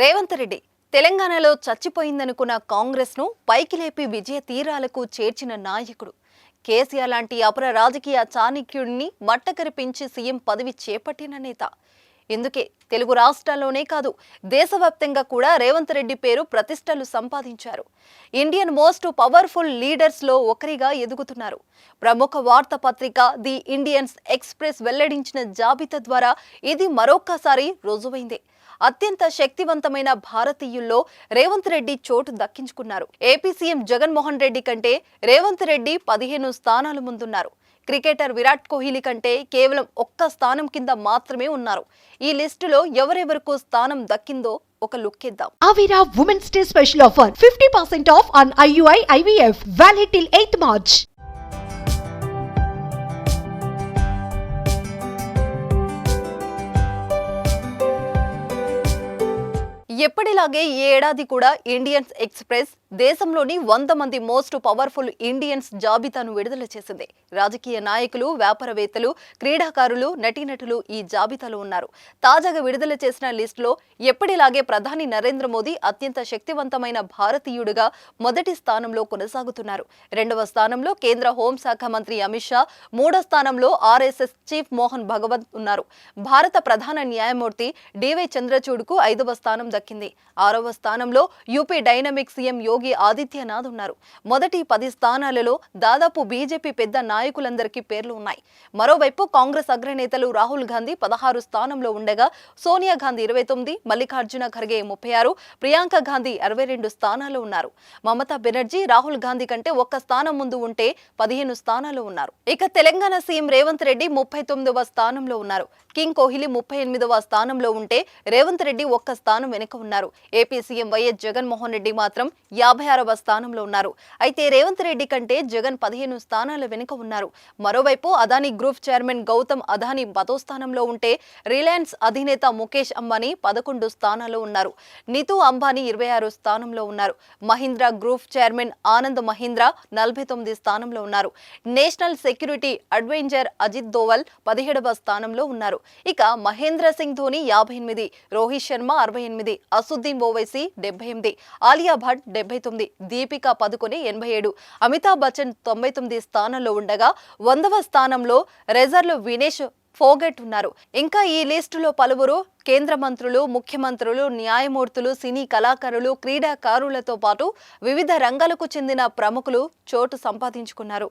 రేవంత్ రెడ్డి తెలంగాణలో చచ్చిపోయిందనుకున్న కాంగ్రెస్ను పైకి లేపి విజయ తీరాలకు చేర్చిన నాయకుడు. కేసీఆర్ లాంటి అపర రాజకీయ చాణక్యుడిని మట్టకరిపించి సీఎం పదవి చేపట్టిన నేత. ఇందుకే తెలుగు రాష్ట్రాల్లోనే కాదు దేశవ్యాప్తంగా కూడా రేవంత్ రెడ్డి పేరు ప్రతిష్టలు సంపాదించారు. ఇండియన్ మోస్ట్ పవర్ఫుల్ లీడర్స్లో ఒకరిగా ఎదుగుతున్నారు. ప్రముఖ వార్తాపత్రిక ది ఇండియన్స్ ఎక్స్ప్రెస్ వెల్లడించిన జాబితా ద్వారా ఇది మరొక్కసారి రుజువైంది. అత్యంత శక్తివంతమైన భారతీయుల్లో రేవంత్ రెడ్డి చోటు దక్కించుకున్నారు. ఏపీ సీఎం జగన్మోహన్ రెడ్డి కంటే రేవంత్ రెడ్డి పదిహేను స్థానాలు ముందున్నారు. క్రికెటర్ విరాట్ కోహ్లీ కంటే కేవలం ఒక్క స్థానం కింద మాత్రమే ఉన్నారు. ఈ లిస్టులో ఎవరెవరకు స్థానం దక్కిందో ఒక లుక్ ఇద్దాం Aavira women's day special offer fifty percent off on IUI IVF valid till eighth March ఎప్పటిలాగే ఈ ఏడాది కూడా ఇండియన్స్ ఎక్స్ప్రెస్ దేశంలోని వంద మంది మోస్ట్ పవర్ఫుల్ ఇండియన్స్ జాబితాను విడుదల చేసింది. రాజకీయ నాయకులు వ్యాపారవేత్తలు క్రీడాకారులు నటీనటులు ఈ జాబితాలో ఉన్నారు. తాజాగా విడుదల చేసిన లిస్టులో ఎప్పటిలాగే ప్రధాని నరేంద్ర మోదీ అత్యంత శక్తివంతమైన భారతీయుడిగా మొదటి స్థానంలో కొనసాగుతున్నారు. రెండవ స్థానంలో కేంద్ర హోంశాఖ మంత్రి అమిత్ షా మూడో స్థానంలో ఆర్ఎస్ఎస్ చీఫ్ మోహన్ భగవత్ ఉన్నారు. భారత ప్రధాన న్యాయమూర్తి డివై చంద్రచూడ్కు ఐదవ స్థానం దక్కింది. ఆరవ స్థానంలో UP dynamic CM Yogi Adityanath ఉన్నారు. మొదటి పది స్థానాలలో దాదాపు బీజేపీ పెద్ద నాయకులందరికీ పేర్లు ఉన్నాయి. మరోవైపు కాంగ్రెస్ అగ్రనేతలు రాహుల్ గాంధీ పదహారు స్థానంలో ఉండగా సోనియా గాంధీ ఇరవై తొమ్మిది మల్లికార్జున ఖర్గే ముప్పై ఆరు ప్రియాంక గాంధీ అరవై రెండు స్థానాలు ఉన్నారు. మమతా బెనర్జీ రాహుల్ గాంధీ కంటే ఒక్క స్థానం ముందు ఉంటే పదిహేను స్థానాలు ఉన్నారు. ఇక తెలంగాణ సీఎం రేవంత్ రెడ్డి ముప్పై తొమ్మిదవ స్థానంలో ఉన్నారు. కింగ్ కోహ్లీ ముప్పై ఎనిమిదవ స్థానంలో ఉంటే రేవంత్ రెడ్డి ఒక్క స్థానం వెనుక ఉన్నారు. AP CM YS Jaganmohan Reddy మాత్రం యాభై ఆరవ స్థానంలో ఉన్నారు. అయితే రేవంత్ రెడ్డి కంటే జగన్ పదిహేను స్థానాల వెనుక ఉన్నారు. మరోవైపు అదానీ గ్రూప్ చైర్మన్ గౌతమ్ అదానీ పదో స్థానంలో ఉంటే రిలయన్స్ అధినేత ముఖేష్ అంబానీ పదకొండు స్థానాల్లో ఉన్నారు. నితు అంబానీ ఇరవై ఆరు స్థానంలో ఉన్నారు. మహీంద్రా గ్రూప్ చైర్మన్ ఆనంద్ మహీంద్రా నలభై తొమ్మిది స్థానంలో ఉన్నారు. National security adventure Ajit Doval పదిహేడవ స్థానంలో ఉన్నారు. ఇక మహేంద్ర సింగ్ ధోని యాభై ఎనిమిది రోహిత్ శర్మ అరవై ఎనిమిది అసుద్దీన్ ఓవైసీ డెబ్బై ఎనిమిది ఆలియా భట్ డెబ్బై తొమ్మిది దీపికా పదుకొని ఎనభై ఏడు అమితాబ్ బచ్చన్ తొంభై తొమ్మిది స్థానంలో ఉండగా వందవ స్థానంలో రెజర్లు వినేష్ ఫోగెట్ ఉన్నారు. ఇంకా ఈ లిస్టులో పలువురు కేంద్ర మంత్రులు ముఖ్యమంత్రులు న్యాయమూర్తులు సినీ కళాకారులు క్రీడాకారులతో పాటు వివిధ రంగాలకు చెందిన ప్రముఖులు చోటు సంపాదించుకున్నారు.